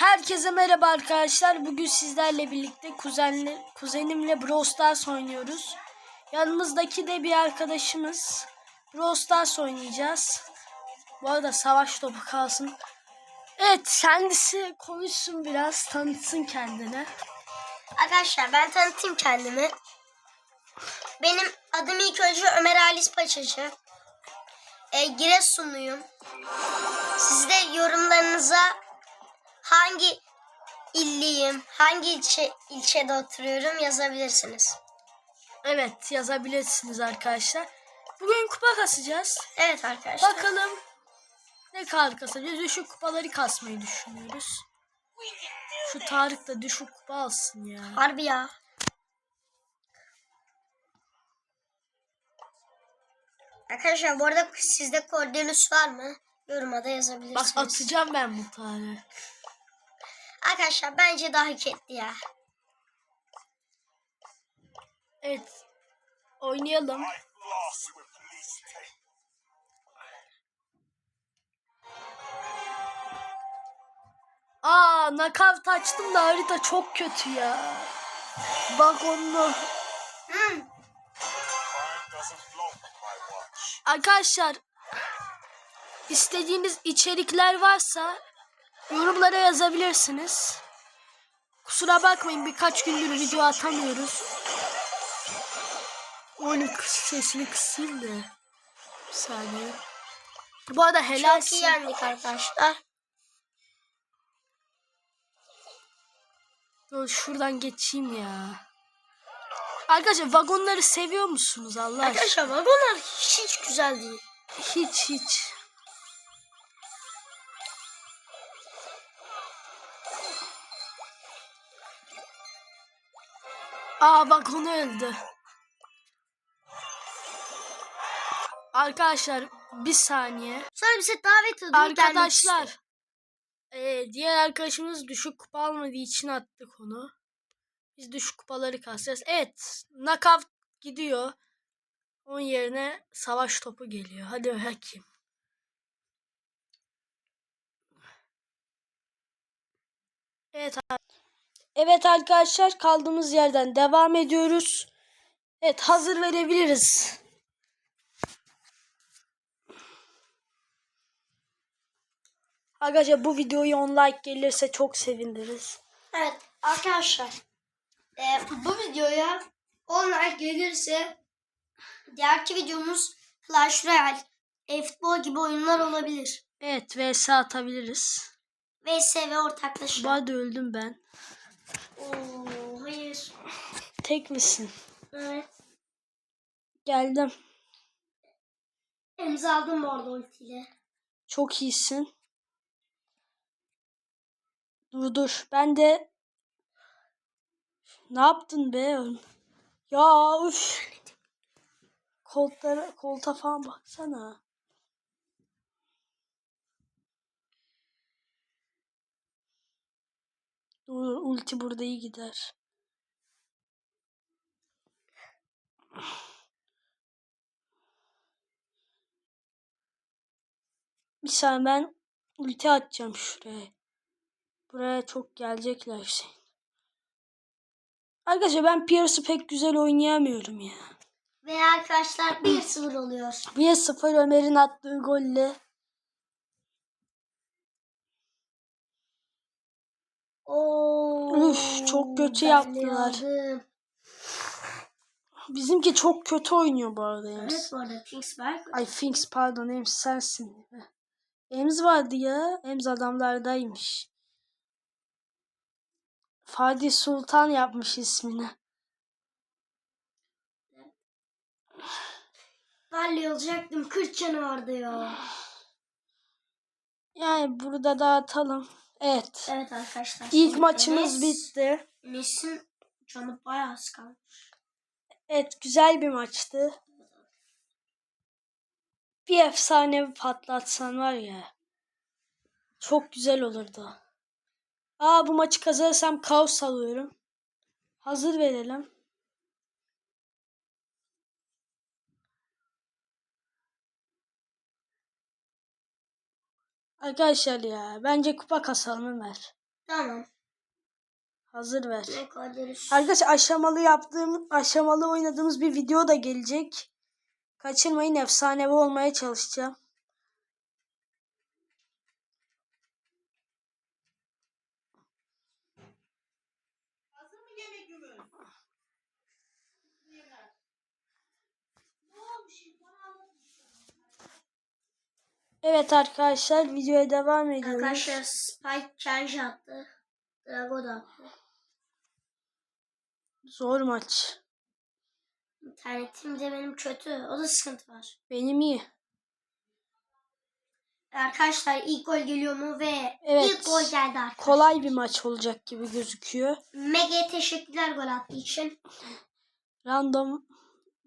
Herkese merhaba arkadaşlar. Bugün sizlerle birlikte kuzenle, kuzenimle Brawl Stars oynuyoruz. Yanımızdaki de bir arkadaşımız. Brawl Stars oynayacağız. Bu arada savaş topu kalsın. Evet kendisi konuşsun biraz tanıtsın kendini. Arkadaşlar ben tanıtayım kendimi. Benim adım ilk önce Ömer Halis Paçacı. E, Giresunluyum. Siz de yorumlarınıza hangi illiyim, hangi ilçe, ilçede oturuyorum yazabilirsiniz. Evet yazabilirsiniz arkadaşlar. Bugün kupa kasacağız. Evet arkadaşlar. Bakalım ne kadar kasacağız. Düşük kupaları kasmayı düşünüyoruz. Şu Tarık da düşük kupa alsın ya. Harbi ya. Arkadaşlar bu arada sizde Cordelius var mı? Yoruma da Bak yazabilirsiniz. atacağım ben bu tane. Arkadaşlar bence daha hak etti ya. Evet. Oynayalım. Aa nakavt açtım da harita çok kötü ya. Bak onu. Hmm. Arkadaşlar istediğiniz içerikler varsa yorumlara yazabilirsiniz. Kusura bakmayın birkaç gündür video atamıyoruz. Kıs- sesini kısayım da. Bir saniye. Bu arada Çok iyi yendik arkadaşlar. Dur şuradan geçeyim ya. Arkadaşlar vagonları seviyor musunuz Allah aşkına? Arkadaşlar vagonlar hiç güzel değil. Hiç hiç. Aa bak onu öldü. Arkadaşlar bir saniye. Sonra bize davet gelmek Arkadaşlar. eee, diğer arkadaşımız düşük kupa almadığı için attık onu. Biz düşük kupaları kasacağız. Evet. Knockout gidiyor. Onun yerine savaş topu geliyor. Hadi bakayım. Evet. ar- Evet arkadaşlar kaldığımız yerden devam ediyoruz. Evet hazır verebiliriz. Arkadaşlar bu videoya 10 like gelirse çok seviniriz. Evet arkadaşlar. e, bu videoya 10 like gelirse diğerki videomuz Clash Royale, e-futbol gibi oyunlar olabilir. Evet vs atabiliriz. VS ve ortaklaşa. arada öldüm ben. Oo, hayır. Tek misin? Evet. Geldim. Emza aldım bu arada ultiyle. Çok iyisin. Dur dur. Ben de ne yaptın be? Ya üf. Koltlara, kolta falan baksana. Dur ulti burada iyi gider. Bir saniye ben ulti atacağım şuraya. Buraya çok gelecekler Hüseyin. Arkadaşlar ben Pierce'ı pek güzel oynayamıyorum ya. Ve arkadaşlar 1-0 oluyor. 1-0 Ömer'in attığı golle. Oo, Üf, çok kötü yaptılar. Bizimki çok kötü oynuyor bu arada Ems. Evet bu arada Kingsberg. Ay Finks pardon Ems sensin. Ems vardı ya. Ems adamlardaymış. Fatih Sultan yapmış ismini. Vallahi olacaktım. 40 canı vardı ya. Yani burada dağıtalım. Evet. Evet arkadaşlar. İlk maçımız bitti. Enes'in canı bayağı az kalmış. Evet güzel bir maçtı. Bir efsane patlatsan var ya. Çok güzel olurdu. Aa bu maçı kazanırsam kaos alıyorum. Hazır verelim. Arkadaşlar ya bence kupa kasalım Ömer. Tamam. Hazır ver. Kadar Arkadaşlar aşamalı yaptığım, aşamalı oynadığımız bir video da gelecek. Kaçırmayın efsanevi olmaya çalışacağım. Evet arkadaşlar videoya devam ediyoruz. Arkadaşlar Spike charge attı. Drago da attı. Zor maç. İnternetim de benim kötü. O da sıkıntı var. Benim iyi. Arkadaşlar ilk gol geliyor mu ve Evet. ilk gol geldi arkadaşlar. Kolay bir maç olacak gibi gözüküyor. Mega'ya teşekkürler gol attığı için. Random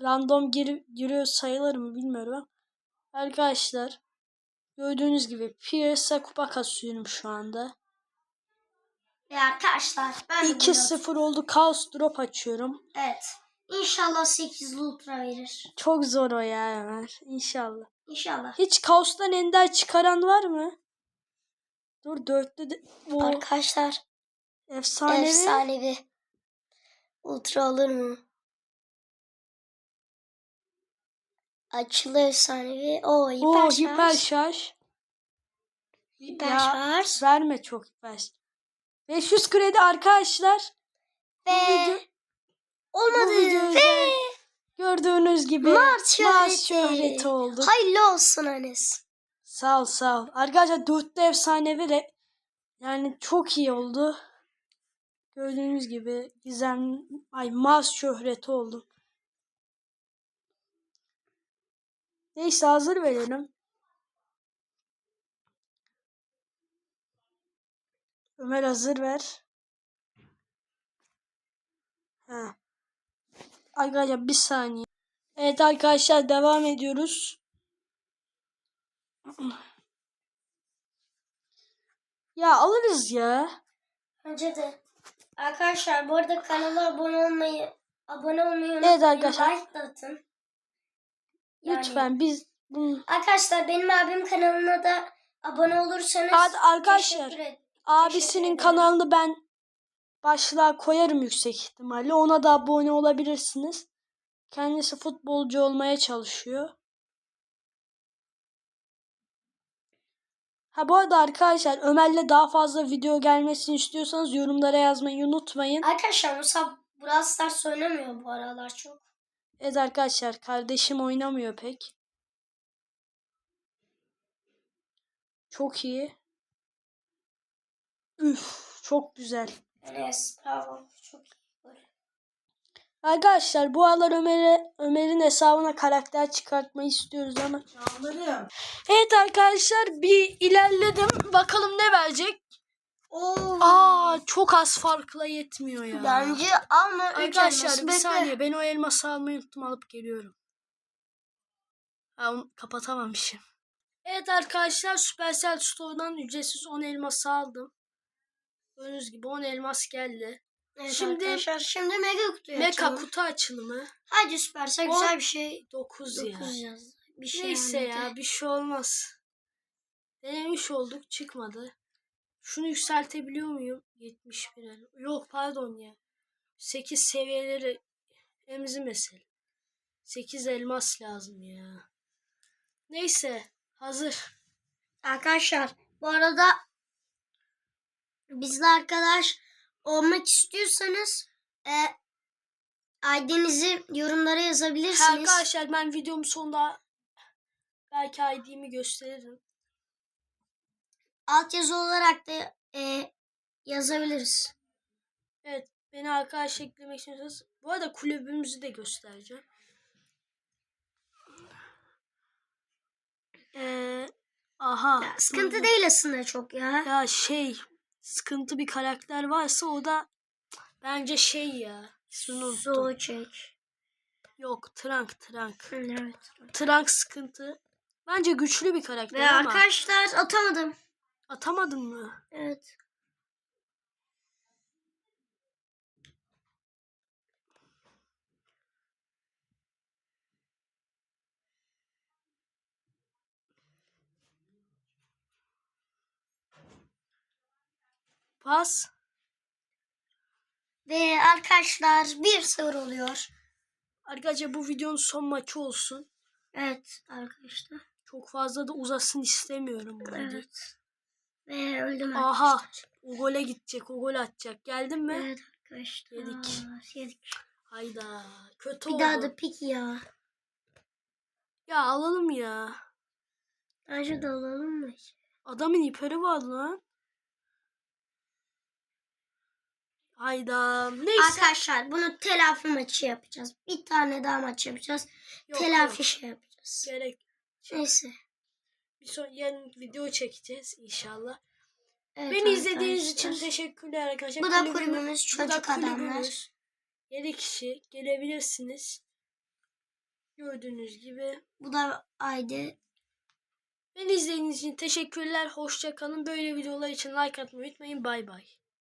random gir, giriyor sayılır mı bilmiyorum. Arkadaşlar gördüğünüz gibi Pierce'a kupa kasıyorum şu anda. Ve arkadaşlar ben de bunu- 2-0 oldu. Chaos drop açıyorum. Evet. İnşallah 8'li ultra verir. Çok zor o ya Ömer. İnşallah. İnşallah. Hiç Chaos'tan ender çıkaran var mı? Dur dörtte de... O Arkadaşlar efsanevi. efsanevi. Ultra olur mu? Açılı efsanevi. Oo hiper O şarj. hiper şarj. Hiper Ya, şarj. verme çok hiper. 500 kredi arkadaşlar. Ve video- olmadı. Ve. Gördüğünüz gibi Mars şöhreti. şöhreti oldu. hayırlı olsun Anes. Sağ ol sağ ol. Arkadaşlar dörtte efsanevi de yani çok iyi oldu. Gördüğünüz gibi gizem ay Mars şöhreti oldu. Neyse hazır verelim. Ömer hazır ver. Ha. Arkadaşlar bir saniye. Evet arkadaşlar devam ediyoruz. Ya alırız ya. Bence de. Arkadaşlar bu arada kanala abone olmayı abone olmayı unutmayın. Evet arkadaşlar. Like atın. Yani- Lütfen biz bunu Arkadaşlar benim abim kanalına da abone olursanız Hadi arkadaşlar, abisinin kanalını ben başlığa koyarım yüksek ihtimalle. Ona da abone olabilirsiniz. Kendisi futbolcu olmaya çalışıyor. Ha bu arada arkadaşlar Ömer'le daha fazla video gelmesini istiyorsanız yorumlara yazmayı unutmayın. Arkadaşlar Musab Brawl Stars oynamıyor bu aralar çok. Evet arkadaşlar kardeşim oynamıyor pek. Çok iyi. Üf çok güzel. Enes bravo. Çok iyi. Arkadaşlar bu aralar Ömer'e Ömer'in hesabına karakter çıkartmayı istiyoruz ama. Canlarım. Evet arkadaşlar bir ilerledim. Bakalım ne verecek. Oo. Aa çok az farkla yetmiyor ya. Bence alma. üç Arkadaşlar bir saniye ben o elması almayı unuttum alıp geliyorum. Ha, kapatamamışım. Evet arkadaşlar Supercell Store'dan ücretsiz 10 elması aldım. Gördüğünüz gibi 10 elmas geldi. Evet Şimdi- arkadaşlar şimdi mega Meka açalım. kutu açılımı Hadi süperse On- güzel bir şey. 9 ya. 9 yaz. Bir şey Neyse yani. ya bir şey olmaz. Denemiş olduk çıkmadı. Şunu yükseltebiliyor muyum? 71 el. Yok pardon ya. 8 seviyeleri emzi mesele. 8 elmas lazım ya. Neyse hazır. Arkadaşlar bu arada bizle arkadaş olmak istiyorsanız e, ID'nizi yorumlara yazabilirsiniz. arkadaşlar ben videomun sonunda belki ID'mi gösteririm. Altyazı olarak da e, yazabiliriz. Evet beni arkadaş eklemek istiyorsanız bu arada kulübümüzü de göstereceğim. Ee, aha. Ya, sıkıntı değil aslında çok ya. Ya şey sıkıntı bir karakter varsa o da bence şey ya. Şunu unuttum. Zoe çek. Yok Trunk Trunk. Evet. Trunk sıkıntı. Bence güçlü bir karakter Ve ama arkadaşlar atamadım. Atamadın mı? Evet. Pas. Ve arkadaşlar 1-0 oluyor. Arkadaşlar bu videonun son maçı olsun. Evet arkadaşlar. Çok fazla da uzasın istemiyorum bu. Evet. Ve öldüm Aha. arkadaşlar. O gole gidecek. O gol atacak. Geldin mi? Evet arkadaşlar. Yedik. Yedik. Hayda. Kötü Bir oldu. daha da pik ya. Ya alalım ya. Bence de alalım mı? Adamın iperi vardı lan. Hayda. Neyse. Arkadaşlar bunu telafi maçı yapacağız. Bir tane daha maç yapacağız. Yok, telafi yok. şey yapacağız. Gerek. Neyse. Bir son yarın video çekeceğiz inşallah. Evet Beni izlediğiniz için teşekkürler arkadaşlar. Bu da Kulübümüz- kulübümüz bu da çocuk adamlar. kulübümüz. 7 kişi gelebilirsiniz. Gördüğünüz gibi. Bu da Aydı. Beni izlediğiniz için teşekkürler. Hoşça kalın. Böyle videolar için like atmayı unutmayın. Bay bay.